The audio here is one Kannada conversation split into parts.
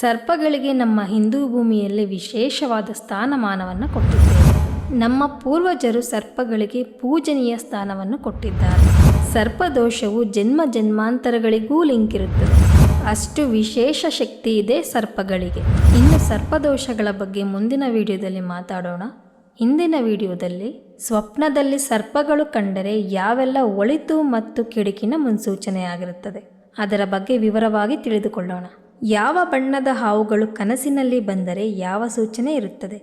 ಸರ್ಪಗಳಿಗೆ ನಮ್ಮ ಹಿಂದೂ ಭೂಮಿಯಲ್ಲಿ ವಿಶೇಷವಾದ ಸ್ಥಾನಮಾನವನ್ನು ಕೊಟ್ಟಿದ್ದೇವೆ. ನಮ್ಮ ಪೂರ್ವಜರು ಸರ್ಪಗಳಿಗೆ ಪೂಜನೀಯ ಸ್ಥಾನವನ್ನು ಕೊಟ್ಟಿದ್ದಾರೆ. ಸರ್ಪದೋಷವು ಜನ್ಮ ಜನ್ಮಾಂತರಗಳಿಗೂ ಲಿಂಕ್ ಇರುತ್ತದೆ ಅಷ್ಟು ವಿಶೇಷ ಶಕ್ತಿ ಇದೆ ಸರ್ಪಗಳಿಗೆ. ಇನ್ನು ಸರ್ಪದೋಷಗಳ ಬಗ್ಗೆ ಮುಂದಿನ ವಿಡಿಯೋದಲ್ಲಿ ಮಾತಾಡೋಣ. ಹಿಂದಿನ ವಿಡಿಯೋದಲ್ಲಿ ಸ್ವಪ್ನದಲ್ಲಿ ಸರ್ಪಗಳು ಕಂಡರೆ ಯಾವೆಲ್ಲ ಒಳಿತು ಮತ್ತು ಕೆಡುಕಿನ ಮುನ್ಸೂಚನೆಯಾಗಿರುತ್ತದೆ. ಅದರ ಬಗ್ಗೆ ವಿವರವಾಗಿ ತಿಳಿದುಕೊಳ್ಳೋಣ. ಯಾವ ಬಣ್ಣದ ಹಾವುಗಳು ಕನಸಿನಲ್ಲಿ ಬಂದರೆ ಯಾವ ಸೂಚನೆ ಇರುತ್ತದೆ?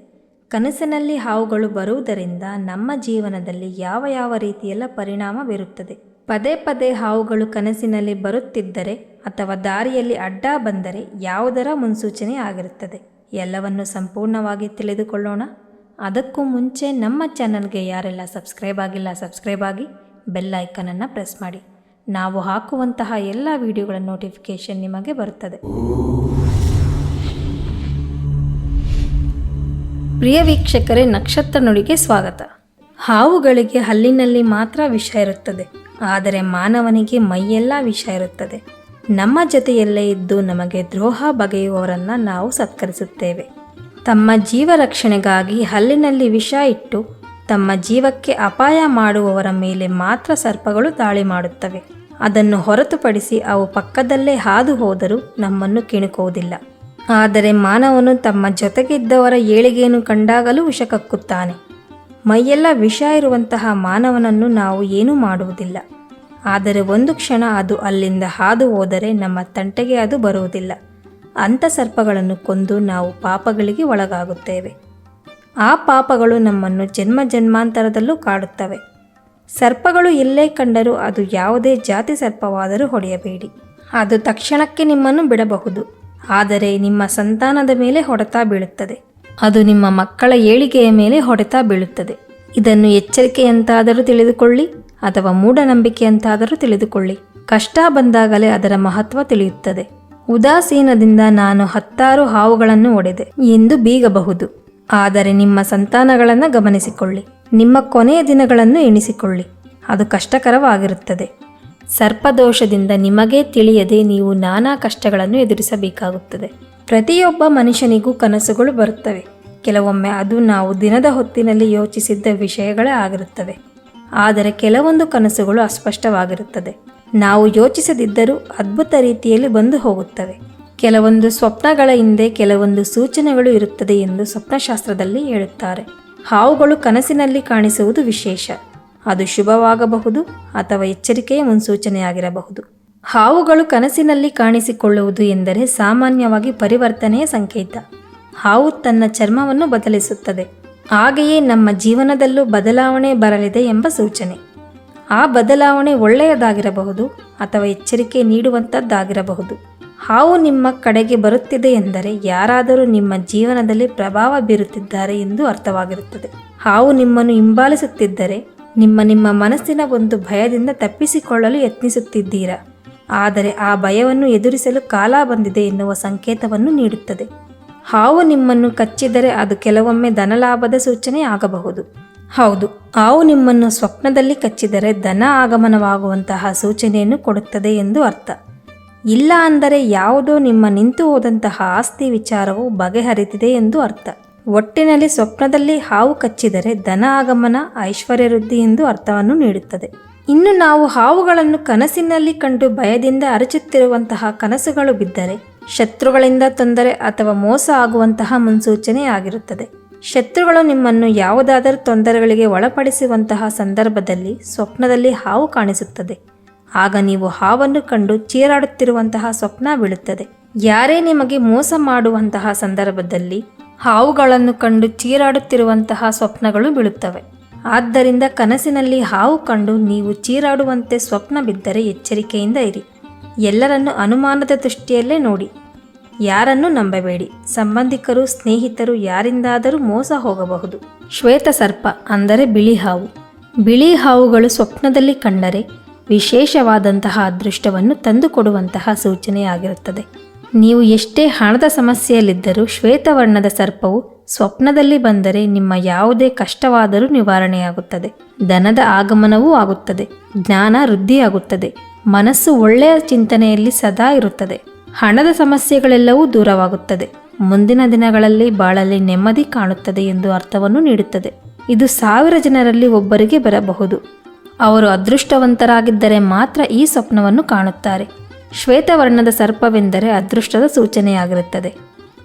ಕನಸಿನಲ್ಲಿ ಹಾವುಗಳು ಬರುವುದರಿಂದ ನಮ್ಮ ಜೀವನದಲ್ಲಿ ಯಾವ ಯಾವ ರೀತಿಯೆಲ್ಲ ಪರಿಣಾಮ ಬೀರುತ್ತದೆ? ಪದೇ ಪದೇ ಹಾವುಗಳು ಕನಸಿನಲ್ಲಿ ಬರುತ್ತಿದ್ದರೆ ಅಥವಾ ದಾರಿಯಲ್ಲಿ ಅಡ್ಡ ಬಂದರೆ ಯಾವುದರ ಮುನ್ಸೂಚನೆ ಆಗಿರುತ್ತದೆ? ಎಲ್ಲವನ್ನು ಸಂಪೂರ್ಣವಾಗಿ ತಿಳಿದುಕೊಳ್ಳೋಣ. ಅದಕ್ಕೂ ಮುಂಚೆ ನಮ್ಮ ಚಾನಲ್ಗೆ ಯಾರೆಲ್ಲ ಸಬ್ಸ್ಕ್ರೈಬ್ ಆಗಿಲ್ಲ ಸಬ್ಸ್ಕ್ರೈಬ್ ಆಗಿ ಬೆಲ್ ಐಕನನ್ನು ಪ್ರೆಸ್ ಮಾಡಿ. ನಾವು ಹಾಕುವಂತಹ ಎಲ್ಲ ವಿಡಿಯೋಗಳ ನೋಟಿಫಿಕೇಷನ್ ನಿಮಗೆ ಬರುತ್ತದೆ ಪ್ರಿಯ ವೀಕ್ಷಕರೇ ನಕ್ಷತ್ರ ನುಡಿಗೆ ಸ್ವಾಗತ. ಹಾವುಗಳಿಗೆ ಹಲ್ಲಿನಲ್ಲಿ ಮಾತ್ರ ವಿಷ ಇರುತ್ತದೆ. ಆದರೆ ಮಾನವನಿಗೆ ಮೈಯೆಲ್ಲ ವಿಷ ಇರುತ್ತದೆ. ನಮ್ಮ ಜೊತೆಯಲ್ಲೇ ಇದ್ದು ನಮಗೆ ದ್ರೋಹ ಬಗೆಯುವವರನ್ನು ನಾವು ಸತ್ಕರಿಸುತ್ತೇವೆ. ತಮ್ಮ ಜೀವ ರಕ್ಷಣೆಗಾಗಿ ಹಲ್ಲಿನಲ್ಲಿ ವಿಷ ಇಟ್ಟು ತಮ್ಮ ಜೀವಕ್ಕೆ ಅಪಾಯ ಮಾಡುವವರ ಮೇಲೆ ಮಾತ್ರ ಸರ್ಪಗಳು ದಾಳಿ ಮಾಡುತ್ತವೆ. ಅದನ್ನು ಹೊರತುಪಡಿಸಿ ಅವು ಪಕ್ಕದಲ್ಲೇ ಹಾದು ಹೋದರೂ ನಮ್ಮನ್ನು ಕಿಣುಕುವುದಿಲ್ಲ. ಆದರೆ ಮಾನವನು ತಮ್ಮ ಜೊತೆಗಿದ್ದವರ ಏಳಿಗೆಯನ್ನು ಕಂಡಾಗಲೂ ವಿಷಕಕ್ಕುತ್ತಾನೆ. ಮೈಯೆಲ್ಲ ವಿಷ ಇರುವಂತಹ ಮಾನವನನ್ನು ನಾವು ಏನೂ ಮಾಡುವುದಿಲ್ಲ. ಆದರೆ ಒಂದು ಕ್ಷಣ ಅದು ಅಲ್ಲಿಂದ ಹಾದು ಹೋದರೆ ನಮ್ಮ ತಂಟೆಗೆ ಅದು ಬರುವುದಿಲ್ಲ. ಅಂಥ ಸರ್ಪಗಳನ್ನು ಕೊಂದು ನಾವು ಪಾಪಗಳಿಗೆ ಒಳಗಾಗುತ್ತೇವೆ. ಆ ಪಾಪಗಳು ನಮ್ಮನ್ನು ಜನ್ಮ ಜನ್ಮಾಂತರದಲ್ಲೂ ಕಾಡುತ್ತವೆ. ಸರ್ಪಗಳು ಎಲ್ಲೇ ಕಂಡರೂ ಅದು ಯಾವುದೇ ಜಾತಿ ಸರ್ಪವಾದರೂ ಹೊಡೆಯಬೇಡಿ. ಅದು ತಕ್ಷಣಕ್ಕೆ ನಿಮ್ಮನ್ನು ಬಿಡಬಹುದು. ಆದರೆ ನಿಮ್ಮ ಸಂತಾನದ ಮೇಲೆ ಹೊಡೆತ ಬೀಳುತ್ತದೆ. ಅದು ನಿಮ್ಮ ಮಕ್ಕಳ ಏಳಿಗೆಯ ಮೇಲೆ ಹೊಡೆತ ಬೀಳುತ್ತದೆ. ಇದನ್ನು ಎಚ್ಚರಿಕೆಯಂತಾದರೂ ತಿಳಿದುಕೊಳ್ಳಿ, ಅಥವಾ ಮೂಢನಂಬಿಕೆಯಂತಾದರೂ ತಿಳಿದುಕೊಳ್ಳಿ. ಕಷ್ಟ ಬಂದಾಗಲೇ ಅದರ ಮಹತ್ವ ತಿಳಿಯುತ್ತದೆ. ಉದಾಸೀನದಿಂದ ನಾನು ಹತ್ತಾರು ಹಾವುಗಳನ್ನು ಒಡೆದೆ ಎಂದು ಬೀಗಬಹುದು. ಆದರೆ ನಿಮ್ಮ ಸಂತಾನಗಳನ್ನು ಗಮನಿಸಿಕೊಳ್ಳಿ. ನಿಮ್ಮ ಕೊನೆಯ ದಿನಗಳನ್ನು ಎಣಿಸಿಕೊಳ್ಳಿ. ಅದು ಕಷ್ಟಕರವಾಗಿರುತ್ತದೆ. ಸರ್ಪದೋಷದಿಂದ ನಿಮಗೇ ತಿಳಿಯದೆ ನೀವು ನಾನಾ ಕಷ್ಟಗಳನ್ನು ಎದುರಿಸಬೇಕಾಗುತ್ತದೆ. ಪ್ರತಿಯೊಬ್ಬ ಮನುಷ್ಯನಿಗೂ ಕನಸುಗಳು ಬರುತ್ತವೆ. ಕೆಲವೊಮ್ಮೆ ಅದು ನಾವು ದಿನದ ಹೊತ್ತಿನಲ್ಲಿ ಯೋಚಿಸಿದ್ದ ವಿಷಯಗಳೇ ಆಗಿರುತ್ತವೆ. ಆದರೆ ಕೆಲವೊಂದು ಕನಸುಗಳು ಅಸ್ಪಷ್ಟವಾಗಿರುತ್ತದೆ. ನಾವು ಯೋಚಿಸದಿದ್ದರೂ ಅದ್ಭುತ ರೀತಿಯಲ್ಲಿ ಬಂದು ಹೋಗುತ್ತವೆ. ಕೆಲವೊಂದು ಸ್ವಪ್ನಗಳ ಹಿಂದೆ ಕೆಲವೊಂದು ಸೂಚನೆಗಳು ಇರುತ್ತದೆ ಎಂದು ಸ್ವಪ್ನಶಾಸ್ತ್ರದಲ್ಲಿ ಹೇಳುತ್ತಾರೆ. ಹಾವುಗಳು ಕನಸಿನಲ್ಲಿ ಕಾಣಿಸುವುದು ವಿಶೇಷ. ಅದು ಶುಭವಾಗಬಹುದು ಅಥವಾ ಎಚ್ಚರಿಕೆಯ ಮುನ್ಸೂಚನೆಯಾಗಿರಬಹುದು. ಹಾವುಗಳು ಕನಸಿನಲ್ಲಿ ಕಾಣಿಸಿಕೊಳ್ಳುವುದು ಎಂದರೆ ಸಾಮಾನ್ಯವಾಗಿ ಪರಿವರ್ತನೆಯ ಸಂಕೇತ. ಹಾವು ತನ್ನ ಚರ್ಮವನ್ನು ಬದಲಿಸುತ್ತದೆ. ಹಾಗೆಯೇ ನಮ್ಮ ಜೀವನದಲ್ಲೂ ಬದಲಾವಣೆ ಬರಲಿದೆ ಎಂಬ ಸೂಚನೆ. ಆ ಬದಲಾವಣೆ ಒಳ್ಳೆಯದಾಗಿರಬಹುದು ಅಥವಾ ಎಚ್ಚರಿಕೆ ನೀಡುವಂಥದ್ದಾಗಿರಬಹುದು ಹಾವು ನಿಮ್ಮ ಕಡೆಗೆ ಬರುತ್ತಿದೆ ಎಂದರೆ ಯಾರಾದರೂ ನಿಮ್ಮ ಜೀವನದಲ್ಲಿ ಪ್ರಭಾವ ಬೀರುತ್ತಿದ್ದಾರೆ ಎಂದು ಅರ್ಥವಾಗಿರುತ್ತದೆ. ಹಾವು ನಿಮ್ಮನ್ನು ಹಿಂಬಾಲಿಸುತ್ತಿದ್ದರೆ ನಿಮ್ಮ ನಿಮ್ಮ ಮನಸ್ಸಿನ ಒಂದು ಭಯದಿಂದ ತಪ್ಪಿಸಿಕೊಳ್ಳಲು ಯತ್ನಿಸುತ್ತಿದ್ದೀರಾ? ಆದರೆ ಆ ಭಯವನ್ನು ಎದುರಿಸಲು ಕಾಲ ಬಂದಿದೆ ಎನ್ನುವ ಸಂಕೇತವನ್ನು ನೀಡುತ್ತದೆ. ಹಾವು ನಿಮ್ಮನ್ನು ಕಚ್ಚಿದರೆ ಅದು ಕೆಲವೊಮ್ಮೆ ಧನಲಾಭದ ಸೂಚನೆ ಆಗಬಹುದು. ಹೌದು, ಹಾವು ನಿಮ್ಮನ್ನು ಸ್ವಪ್ನದಲ್ಲಿ ಕಚ್ಚಿದರೆ ಧನ ಆಗಮನವಾಗುವಂತಹ ಸೂಚನೆಯನ್ನು ಕೊಡುತ್ತದೆ ಎಂದು ಅರ್ಥ. ಇಲ್ಲ ಅಂದರೆ ಯಾವುದೋ ನಿಮ್ಮ ನಿಂತು ಹೋದಂತಹ ಆಸ್ತಿ ವಿಚಾರವು ಬಗೆಹರಿದಿದೆ ಎಂದು ಅರ್ಥ. ಒಟ್ಟಿನಲ್ಲಿ ಸ್ವಪ್ನದಲ್ಲಿ ಹಾವು ಕಚ್ಚಿದರೆ ಧನ ಆಗಮನ ಐಶ್ವರ್ಯ ವೃದ್ಧಿ ಎಂದು ಅರ್ಥವನ್ನು ನೀಡುತ್ತದೆ. ಇನ್ನು ನಾವು ಹಾವುಗಳನ್ನು ಕನಸಿನಲ್ಲಿ ಕಂಡು ಭಯದಿಂದ ಅರಚುತ್ತಿರುವಂತಹ ಕನಸುಗಳು ಬಿದ್ದರೆ, ಶತ್ರುಗಳಿಂದ ತೊಂದರೆ ಅಥವಾ ಮೋಸ ಆಗುವಂತಹ ಮುನ್ಸೂಚನೆ ಆಗಿರುತ್ತದೆ. ಶತ್ರುಗಳು ನಿಮ್ಮನ್ನು ಯಾವುದಾದರೂ ತೊಂದರೆಗಳಿಗೆ ಒಳಪಡಿಸುವಂತಹ ಸಂದರ್ಭದಲ್ಲಿ ಸ್ವಪ್ನದಲ್ಲಿ ಹಾವು ಕಾಣಿಸುತ್ತದೆ. ಆಗ ನೀವು ಹಾವನ್ನು ಕಂಡು ಚೀರಾಡುತ್ತಿರುವಂತಹ ಸ್ವಪ್ನ ಬೀಳುತ್ತದೆ. ಯಾರೇ ನಿಮಗೆ ಮೋಸ ಮಾಡುವಂತಹ ಸಂದರ್ಭದಲ್ಲಿ ಹಾವುಗಳನ್ನು ಕಂಡು ಚೀರಾಡುತ್ತಿರುವಂತಹ ಸ್ವಪ್ನಗಳು ಬೀಳುತ್ತವೆ. ಆದ್ದರಿಂದ ಕನಸಿನಲ್ಲಿ ಹಾವು ಕಂಡು ನೀವು ಚೀರಾಡುವಂತೆ ಸ್ವಪ್ನ ಬಿದ್ದರೆ ಎಚ್ಚರಿಕೆಯಿಂದ ಇರಿ. ಎಲ್ಲರನ್ನು ಅನುಮಾನದ ದೃಷ್ಟಿಯಲ್ಲೇ ನೋಡಿ. ಯಾರನ್ನು ನಂಬಬೇಡಿ. ಸಂಬಂಧಿಕರು, ಸ್ನೇಹಿತರು ಯಾರಿಂದಾದರೂ ಮೋಸ ಹೋಗಬಹುದು. ಶ್ವೇತ ಸರ್ಪ ಅಂದರೆ ಬಿಳಿ ಹಾವು. ಬಿಳಿ ಹಾವುಗಳು ಸ್ವಪ್ನದಲ್ಲಿ ಕಂಡರೆ ವಿಶೇಷವಾದಂತಹ ಅದೃಷ್ಟವನ್ನು ತಂದುಕೊಡುವಂತಹ ಸೂಚನೆಯಾಗಿರುತ್ತದೆ. ನೀವು ಎಷ್ಟೇ ಹಣದ ಸಮಸ್ಯೆಯಲ್ಲಿದ್ದರೂ ಶ್ವೇತವರ್ಣದ ಸರ್ಪವು ಸ್ವಪ್ನದಲ್ಲಿ ಬಂದರೆ ನಿಮ್ಮ ಯಾವುದೇ ಕಷ್ಟವಾದರೂ ನಿವಾರಣೆಯಾಗುತ್ತದೆ. ಧನದ ಆಗಮನವೂ ಆಗುತ್ತದೆ. ಜ್ಞಾನ ವೃದ್ಧಿಯಾಗುತ್ತದೆ. ಮನಸ್ಸು ಒಳ್ಳೆಯ ಚಿಂತನೆಯಲ್ಲಿ ಸದಾ ಇರುತ್ತದೆ. ಹಣದ ಸಮಸ್ಯೆಗಳೆಲ್ಲವೂ ದೂರವಾಗುತ್ತದೆ. ಮುಂದಿನ ದಿನಗಳಲ್ಲಿ ಬಾಳಲ್ಲಿ ನೆಮ್ಮದಿ ಕಾಣುತ್ತದೆ ಎಂದು ಅರ್ಥವನ್ನು ನೀಡುತ್ತದೆ. ಇದು ಸಾವಿರ ಜನರಲ್ಲಿ ಒಬ್ಬರಿಗೆ ಬರಬಹುದು. ಅವರು ಅದೃಷ್ಟವಂತರಾಗಿದ್ದರೆ ಮಾತ್ರ ಈ ಸ್ವಪ್ನವನ್ನು ಕಾಣುತ್ತಾರೆ. ಶ್ವೇತವರ್ಣದ ಸರ್ಪವೆಂದರೆ ಅದೃಷ್ಟದ ಸೂಚನೆಯಾಗಿರುತ್ತದೆ.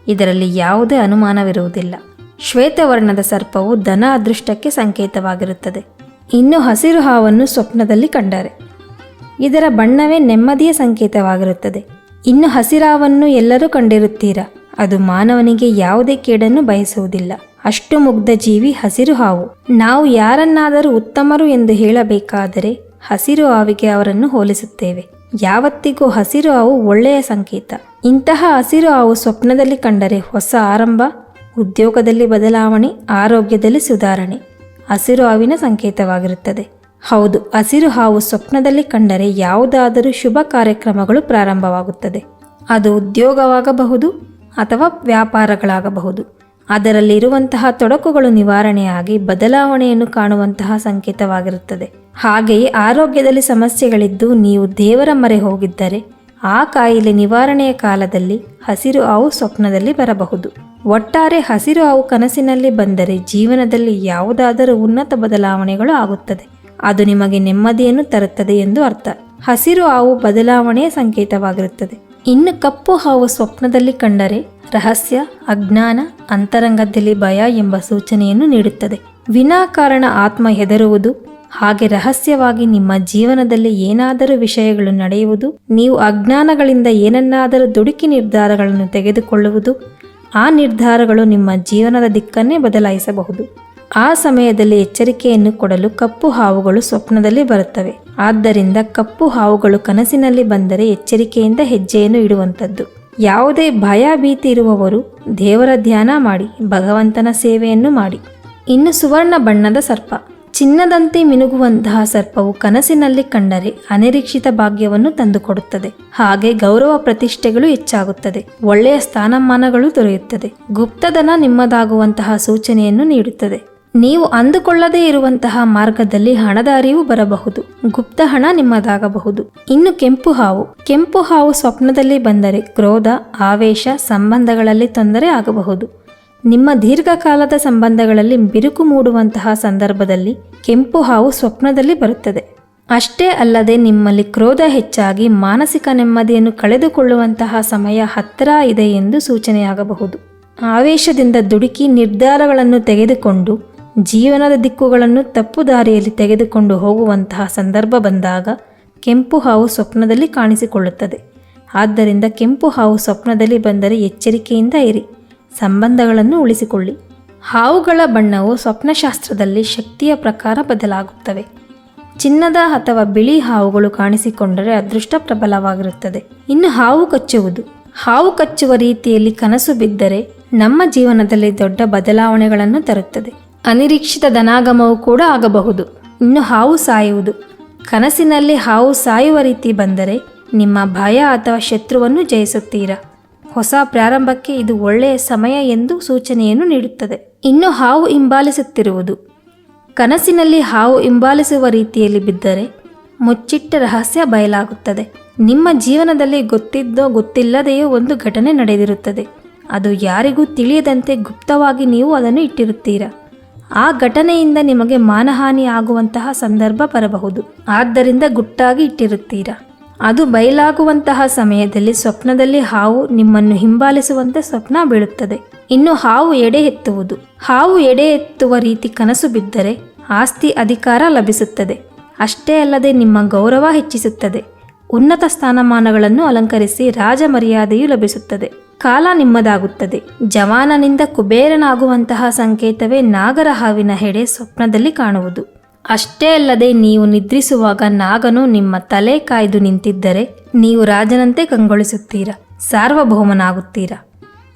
ಇದರಲ್ಲಿ ಯಾವುದೇ ಅನುಮಾನವಿರುವುದಿಲ್ಲ. ಶ್ವೇತವರ್ಣದ ಸರ್ಪವು ಧನ ಅದೃಷ್ಟಕ್ಕೆ ಸಂಕೇತವಾಗಿರುತ್ತದೆ. ಇನ್ನು ಹಸಿರು ಹಾವನ್ನು ಸ್ವಪ್ನದಲ್ಲಿ ಕಂಡರೆ. ಇದರ ಬಣ್ಣವೇ ನೆಮ್ಮದಿಯ ಸಂಕೇತವಾಗಿರುತ್ತದೆ. ಇನ್ನು ಹಸಿರಾವನ್ನು ಎಲ್ಲರೂ ಕಂಡಿರುತ್ತೀರಾ? ಅದು ಮಾನವನಿಗೆ ಯಾವುದೇ ಕೇಡನ್ನು ಬಯಸುವುದಿಲ್ಲ. ಅಷ್ಟು ಮುಗ್ಧ ಜೀವಿ ಹಸಿರು ಹಾವು. ನಾವು ಯಾರನ್ನಾದರೂ ಉತ್ತಮರು ಎಂದು ಹೇಳಬೇಕಾದರೆ ಹಸಿರು ಹಾವಿಗೆ ಅವರನ್ನು ಹೋಲಿಸುತ್ತೇವೆ. ಯಾವತ್ತಿಗೂ ಹಸಿರು ಹಾವು ಒಳ್ಳೆಯ ಸಂಕೇತ. ಇಂತಹ ಹಸಿರು ಹಾವು ಸ್ವಪ್ನದಲ್ಲಿ ಕಂಡರೆ ಹೊಸ ಆರಂಭ, ಉದ್ಯೋಗದಲ್ಲಿ ಬದಲಾವಣೆ, ಆರೋಗ್ಯದಲ್ಲಿ ಸುಧಾರಣೆ. ಹಸಿರು ಹಾವಿನ ಸಂಕೇತವಾಗಿರುತ್ತದೆ. ಹೌದು, ಹಸಿರು ಹಾವು ಸ್ವಪ್ನದಲ್ಲಿ ಕಂಡರೆ ಯಾವುದಾದರೂ ಶುಭ ಕಾರ್ಯಕ್ರಮಗಳು ಪ್ರಾರಂಭವಾಗುತ್ತದೆ. ಅದು ಉದ್ಯೋಗವಾಗಬಹುದು ಅಥವಾ ವ್ಯಾಪಾರಗಳಾಗಬಹುದು. ಅದರಲ್ಲಿರುವಂತಹ ತೊಡಕುಗಳು ನಿವಾರಣೆಯಾಗಿ ಬದಲಾವಣೆಯನ್ನು ಕಾಣುವಂತಹ ಸಂಕೇತವಾಗಿರುತ್ತದೆ. ಹಾಗೆಯೇ ಆರೋಗ್ಯದಲ್ಲಿ ಸಮಸ್ಯೆಗಳಿದ್ದು ನೀವು ದೇವರ ಮರೆ ಹೋಗಿದ್ದರೆ, ಆ ಕಾಯಿಲೆ ನಿವಾರಣೆಯ ಕಾಲದಲ್ಲಿ ಹಸಿರು ಹಾವು ಸ್ವಪ್ನದಲ್ಲಿ ಬರಬಹುದು. ಒಟ್ಟಾರೆ ಹಸಿರು ಹಾವು ಕನಸಿನಲ್ಲಿ ಬಂದರೆ ಜೀವನದಲ್ಲಿ ಯಾವುದಾದರೂ ಉನ್ನತ ಬದಲಾವಣೆಗಳು ಆಗುತ್ತದೆ. ಅದು ನಿಮಗೆ ನೆಮ್ಮದಿಯನ್ನು ತರುತ್ತದೆ ಎಂದು ಅರ್ಥ. ಹಸಿರು ಹಾವು ಬದಲಾವಣೆಯ ಸಂಕೇತವಾಗಿರುತ್ತದೆ. ಇನ್ನು ಕಪ್ಪು ಹಾವು ಸ್ವಪ್ನದಲ್ಲಿ ಕಂಡರೆ ರಹಸ್ಯ, ಅಜ್ಞಾನ, ಅಂತರಂಗದಲ್ಲಿ ಭಯ ಎಂಬ ಸೂಚನೆಯನ್ನು ನೀಡುತ್ತದೆ. ವಿನಾಕಾರಣ ಆತ್ಮ ಹೆದರುವುದು, ಹಾಗೆ ರಹಸ್ಯವಾಗಿ ನಿಮ್ಮ ಜೀವನದಲ್ಲಿ ಏನಾದರೂ ವಿಷಯಗಳು ನಡೆಯುವುದು, ನೀವು ಅಜ್ಞಾನಗಳಿಂದ ಏನನ್ನಾದರೂ ದುಡುಕಿ ನಿರ್ಧಾರಗಳನ್ನು ತೆಗೆದುಕೊಳ್ಳುವುದು, ಆ ನಿರ್ಧಾರಗಳು ನಿಮ್ಮ ಜೀವನದ ದಿಕ್ಕನ್ನೇ ಬದಲಾಯಿಸಬಹುದು. ಆ ಸಮಯದಲ್ಲಿ ಎಚ್ಚರಿಕೆಯನ್ನು ಕೊಡಲು ಕಪ್ಪು ಹಾವುಗಳು ಸ್ವಪ್ನದಲ್ಲಿ ಬರುತ್ತವೆ. ಆದ್ದರಿಂದ ಕಪ್ಪು ಹಾವುಗಳು ಕನಸಿನಲ್ಲಿ ಬಂದರೆ ಎಚ್ಚರಿಕೆಯಿಂದ ಹೆಜ್ಜೆಯನ್ನು ಇಡುವಂಥದ್ದು. ಯಾವುದೇ ಭಯ ಭೀತಿ ಇರುವವರು ದೇವರ ಧ್ಯಾನ ಮಾಡಿ, ಭಗವಂತನ ಸೇವೆಯನ್ನು ಮಾಡಿ. ಇನ್ನು ಸುವರ್ಣ ಬಣ್ಣದ ಸರ್ಪ. ಚಿನ್ನದಂತೆ ಮಿನುಗುವಂತಹ ಸರ್ಪವು ಕನಸಿನಲ್ಲಿ ಕಂಡರೆ ಅನಿರೀಕ್ಷಿತ ಭಾಗ್ಯವನ್ನು ತಂದುಕೊಡುತ್ತದೆ. ಹಾಗೆ ಗೌರವ ಪ್ರತಿಷ್ಠೆಗಳು ಹೆಚ್ಚಾಗುತ್ತದೆ. ಒಳ್ಳೆಯ ಸ್ಥಾನಮಾನಗಳು ದೊರೆಯುತ್ತದೆ. ಗುಪ್ತಧನ ನಿಮ್ಮದಾಗುವಂತಹ ಸೂಚನೆಯನ್ನು ನೀಡುತ್ತದೆ. ನೀವು ಅಂದುಕೊಳ್ಳದೇ ಇರುವಂತಹ ಮಾರ್ಗದಲ್ಲಿ ಹಣದ ಅರಿವು ಬರಬಹುದು. ಗುಪ್ತ ಹಣ ನಿಮ್ಮದಾಗಬಹುದು. ಇನ್ನು ಕೆಂಪು ಹಾವು. ಕೆಂಪು ಹಾವು ಸ್ವಪ್ನದಲ್ಲಿ ಬಂದರೆ ಕ್ರೋಧ, ಆವೇಶ, ಸಂಬಂಧಗಳಲ್ಲಿ ತೊಂದರೆ ಆಗಬಹುದು. ನಿಮ್ಮ ದೀರ್ಘಕಾಲದ ಸಂಬಂಧಗಳಲ್ಲಿ ಬಿರುಕು ಮೂಡುವಂತಹ ಸಂದರ್ಭದಲ್ಲಿ ಕೆಂಪು ಹಾವು ಸ್ವಪ್ನದಲ್ಲಿ ಬರುತ್ತದೆ. ಅಷ್ಟೇ ಅಲ್ಲದೆ ನಿಮ್ಮಲ್ಲಿ ಕ್ರೋಧ ಹೆಚ್ಚಾಗಿ ಮಾನಸಿಕ ನೆಮ್ಮದಿಯನ್ನು ಕಳೆದುಕೊಳ್ಳುವಂತಹ ಸಮಯ ಹತ್ತಿರ ಇದೆ ಎಂದು ಸೂಚನೆಯಾಗಬಹುದು. ಆವೇಶದಿಂದ ದುಡುಕಿ ನಿರ್ಧಾರಗಳನ್ನು ತೆಗೆದುಕೊಂಡು ಜೀವನದ ದಿಕ್ಕುಗಳನ್ನು ತಪ್ಪು ದಾರಿಯಲ್ಲಿ ತೆಗೆದುಕೊಂಡು ಹೋಗುವಂತಹ ಸಂದರ್ಭ ಬಂದಾಗ ಕೆಂಪು ಹಾವು ಸ್ವಪ್ನದಲ್ಲಿ ಕಾಣಿಸಿಕೊಳ್ಳುತ್ತದೆ. ಆದ್ದರಿಂದ ಕೆಂಪು ಹಾವು ಸ್ವಪ್ನದಲ್ಲಿ ಬಂದರೆ ಎಚ್ಚರಿಕೆಯಿಂದ ಇರಿ, ಸಂಬಂಧಗಳನ್ನು ಉಳಿಸಿಕೊಳ್ಳಿ. ಹಾವುಗಳ ಬಣ್ಣವು ಸ್ವಪ್ನಶಾಸ್ತ್ರದಲ್ಲಿ ಶಕ್ತಿಯ ಪ್ರಕಾರ ಬದಲಾಗುತ್ತವೆ. ಚಿನ್ನದ ಅಥವಾ ಬಿಳಿ ಹಾವುಗಳು ಕಾಣಿಸಿಕೊಂಡರೆ ಅದೃಷ್ಟ ಪ್ರಬಲವಾಗಿರುತ್ತದೆ. ಇನ್ನು ಹಾವು ಕಚ್ಚುವುದು. ಹಾವು ಕಚ್ಚುವ ರೀತಿಯಲ್ಲಿ ಕನಸು ಬಿದ್ದರೆ ನಮ್ಮ ಜೀವನದಲ್ಲಿ ದೊಡ್ಡ ಬದಲಾವಣೆಗಳನ್ನು ತರುತ್ತದೆ. ಅನಿರೀಕ್ಷಿತ ಧನಾಗಮವು ಕೂಡ ಆಗಬಹುದು. ಇನ್ನು ಹಾವು ಸಾಯುವುದು. ಕನಸಿನಲ್ಲಿ ಹಾವು ಸಾಯುವ ರೀತಿ ಬಂದರೆ ನಿಮ್ಮ ಭಯ ಅಥವಾ ಶತ್ರುವನ್ನು ಜಯಿಸುತ್ತೀರಾ? ಹೊಸ ಪ್ರಾರಂಭಕ್ಕೆ ಇದು ಒಳ್ಳೆಯ ಸಮಯ ಎಂದು ಸೂಚನೆಯನ್ನು ನೀಡುತ್ತದೆ. ಇನ್ನು ಹಾವು ಹಿಂಬಾಲಿಸುತ್ತಿರುವುದು. ಕನಸಿನಲ್ಲಿ ಹಾವು ಹಿಂಬಾಲಿಸುವ ರೀತಿಯಲ್ಲಿ ಬಿದ್ದರೆ ಮುಚ್ಚಿಟ್ಟ ರಹಸ್ಯ ಬಯಲಾಗುತ್ತದೆ. ನಿಮ್ಮ ಜೀವನದಲ್ಲಿ ಗೊತ್ತಿದ್ದೋ ಗೊತ್ತಿಲ್ಲದೆಯೋ ಒಂದು ಘಟನೆ ನಡೆದಿರುತ್ತದೆ. ಅದು ಯಾರಿಗೂ ತಿಳಿಯದಂತೆ ಗುಪ್ತವಾಗಿ ನೀವು ಅದನ್ನು ಇಟ್ಟಿರುತ್ತೀರಾ? ಆ ಘಟನೆಯಿಂದ ನಿಮಗೆ ಮಾನಹಾನಿ ಆಗುವಂತಹ ಸಂದರ್ಭ ಬರಬಹುದು. ಆದ್ದರಿಂದ ಗುಟ್ಟಾಗಿ ಇಟ್ಟಿರುತ್ತೀರಾ? ಅದು ಬಯಲಾಗುವಂತಹ ಸಮಯದಲ್ಲಿ ಸ್ವಪ್ನದಲ್ಲಿ ಹಾವು ನಿಮ್ಮನ್ನು ಹಿಂಬಾಲಿಸುವಂತೆ ಸ್ವಪ್ನ ಬೀಳುತ್ತದೆ. ಇನ್ನು ಹಾವು ಎಡೆ ಎತ್ತುವುದು. ಹಾವು ಎಡೆ ಎತ್ತುವ ರೀತಿ ಕನಸು ಬಿದ್ದರೆ ಆಸ್ತಿ ಅಧಿಕಾರ ಲಭಿಸುತ್ತದೆ. ಅಷ್ಟೇ ಅಲ್ಲದೆ ನಿಮ್ಮ ಗೌರವ ಹೆಚ್ಚಿಸುತ್ತದೆ. ಉನ್ನತ ಸ್ಥಾನಮಾನಗಳನ್ನು ಅಲಂಕರಿಸಿ ರಾಜ ಮರ್ಯಾದೆಯು ಲಭಿಸುತ್ತದೆ. ಕಾಲ ನಿಮ್ಮದಾಗುತ್ತದೆ. ಜವಾನನಿಂದ ಕುಬೇರನಾಗುವಂತಹ ಸಂಕೇತವೇ ನಾಗರ ಹಾವಿನ ಹೆಡೆ ಸ್ವಪ್ನದಲ್ಲಿ ಕಾಣುವುದು. ಅಷ್ಟೇ ಅಲ್ಲದೆ ನೀವು ನಿದ್ರಿಸುವಾಗ ನಾಗನು ನಿಮ್ಮ ತಲೆ ಕಾಯ್ದು ನಿಂತಿದ್ದರೆ ನೀವು ರಾಜನಂತೆ ಕಂಗೊಳಿಸುತ್ತೀರಾ, ಸಾರ್ವಭೌಮನಾಗುತ್ತೀರಾ?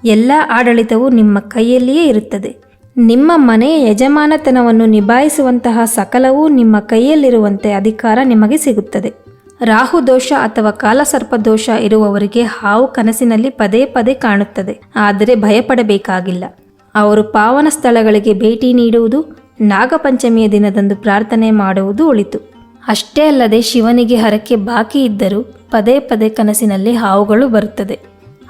ಎಲ್ಲ ಆಡಳಿತವು ನಿಮ್ಮ ಕೈಯಲ್ಲಿಯೇ ಇರುತ್ತದೆ. ನಿಮ್ಮ ಮನೆಯ ಯಜಮಾನತನವನ್ನು ನಿಭಾಯಿಸುವಂತಹ ಸಕಲವೂ ನಿಮ್ಮ ಕೈಯಲ್ಲಿರುವಂತೆ ಅಧಿಕಾರ ನಿಮಗೆ ಸಿಗುತ್ತದೆ. ರಾಹು ದೋಷ ಅಥವಾ ಕಾಲಸರ್ಪ ದೋಷ ಇರುವವರಿಗೆ ಹಾವು ಕನಸಿನಲ್ಲಿ ಪದೇ ಪದೇ ಕಾಣುತ್ತದೆ. ಆದರೆ ಭಯಪಡಬೇಕಾಗಿಲ್ಲ. ಅವರು ಪಾವನ ಸ್ಥಳಗಳಿಗೆ ಭೇಟಿ ನೀಡುವುದು, ನಾಗಪಂಚಮಿಯ ದಿನದಂದು ಪ್ರಾರ್ಥನೆ ಮಾಡುವುದು ಉಳಿತು ಅಷ್ಟೇ ಅಲ್ಲದೆ ಶಿವನಿಗೆ ಹರಕೆ ಬಾಕಿ ಇದ್ದರೂ ಪದೇ ಪದೇ ಕನಸಿನಲ್ಲಿ ಹಾವುಗಳು ಬರುತ್ತದೆ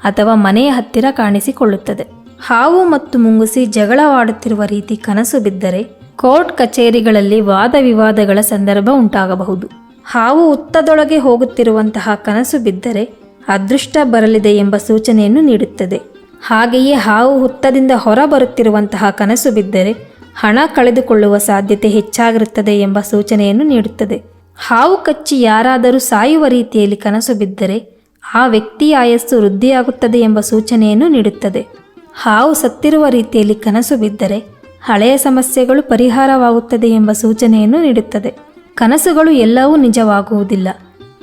ಅಥವಾ ಮನೆಯ ಹತ್ತಿರ ಕಾಣಿಸಿಕೊಳ್ಳುತ್ತದೆ. ಹಾವು ಮತ್ತು ಮುಂಗುಸಿ ಜಗಳವಾಡುತ್ತಿರುವ ರೀತಿ ಕನಸು ಬಿದ್ದರೆ ಕೋರ್ಟ್ ಕಚೇರಿಗಳಲ್ಲಿ ವಾದ ವಿವಾದಗಳ ಸಂದರ್ಭ ಉಂಟಾಗಬಹುದು. ಹಾವು ಹುತ್ತದೊಳಗೆ ಹೋಗುತ್ತಿರುವಂತಹ ಕನಸು ಬಿದ್ದರೆ ಅದೃಷ್ಟ ಬರಲಿದೆ ಎಂಬ ಸೂಚನೆಯನ್ನು ನೀಡುತ್ತದೆ. ಹಾಗೆಯೇ ಹಾವು ಹುತ್ತದಿಂದ ಹೊರಬರುತ್ತಿರುವಂತಹ ಕನಸು ಬಿದ್ದರೆ ಹಣ ಕಳೆದುಕೊಳ್ಳುವ ಸಾಧ್ಯತೆ ಹೆಚ್ಚಾಗಿರುತ್ತದೆ ಎಂಬ ಸೂಚನೆಯನ್ನು ನೀಡುತ್ತದೆ. ಹಾವು ಕಚ್ಚಿ ಯಾರಾದರೂ ಸಾಯುವ ರೀತಿಯಲ್ಲಿ ಕನಸು ಬಿದ್ದರೆ ಆ ವ್ಯಕ್ತಿಯ ಆಯಸ್ಸು ವೃದ್ಧಿಯಾಗುತ್ತದೆ ಎಂಬ ಸೂಚನೆಯನ್ನು ನೀಡುತ್ತದೆ. ಹಾವು ಸತ್ತಿರುವ ರೀತಿಯಲ್ಲಿ ಕನಸು ಬಿದ್ದರೆ ಹಳೆಯ ಸಮಸ್ಯೆಗಳು ಪರಿಹಾರವಾಗುತ್ತದೆ ಎಂಬ ಸೂಚನೆಯನ್ನು ನೀಡುತ್ತದೆ. ಕನಸುಗಳು ಎಲ್ಲವೂ ನಿಜವಾಗುವುದಿಲ್ಲ.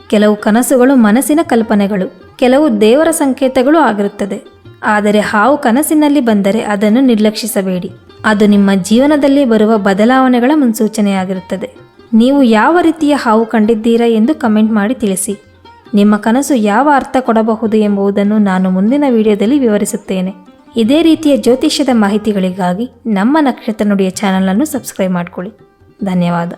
ಕೆಲವು ಕನಸುಗಳು ಮನಸ್ಸಿನ ಕಲ್ಪನೆಗಳು, ಕೆಲವು ದೇವರ ಸಂಕೇತಗಳು ಆಗಿರುತ್ತದೆ. ಆದರೆ ಹಾವು ಕನಸಿನಲ್ಲಿ ಬಂದರೆ ಅದನ್ನು ನಿರ್ಲಕ್ಷಿಸಬೇಡಿ. ಅದು ನಿಮ್ಮ ಜೀವನದಲ್ಲಿ ಬರುವ ಬದಲಾವಣೆಗಳ ಮುನ್ಸೂಚನೆಯಾಗಿರುತ್ತದೆ. ನೀವು ಯಾವ ರೀತಿಯ ಹಾವು ಕಂಡಿದ್ದೀರಾ ಎಂದು ಕಮೆಂಟ್ ಮಾಡಿ ತಿಳಿಸಿ. ನಿಮ್ಮ ಕನಸು ಯಾವ ಅರ್ಥ ಕೊಡಬಹುದು ಎಂಬುದನ್ನು ನಾನು ಮುಂದಿನ ವಿಡಿಯೋದಲ್ಲಿ ವಿವರಿಸುತ್ತೇನೆ. ಇದೇ ರೀತಿಯ ಜ್ಯೋತಿಷ್ಯದ ಮಾಹಿತಿಗಳಿಗಾಗಿ ನಮ್ಮ ನಕ್ಷತ್ರ ನುಡಿಯ ಚಾನಲನ್ನು ಸಬ್ಸ್ಕ್ರೈಬ್ ಮಾಡಿಕೊಳ್ಳಿ. ಧನ್ಯವಾದ.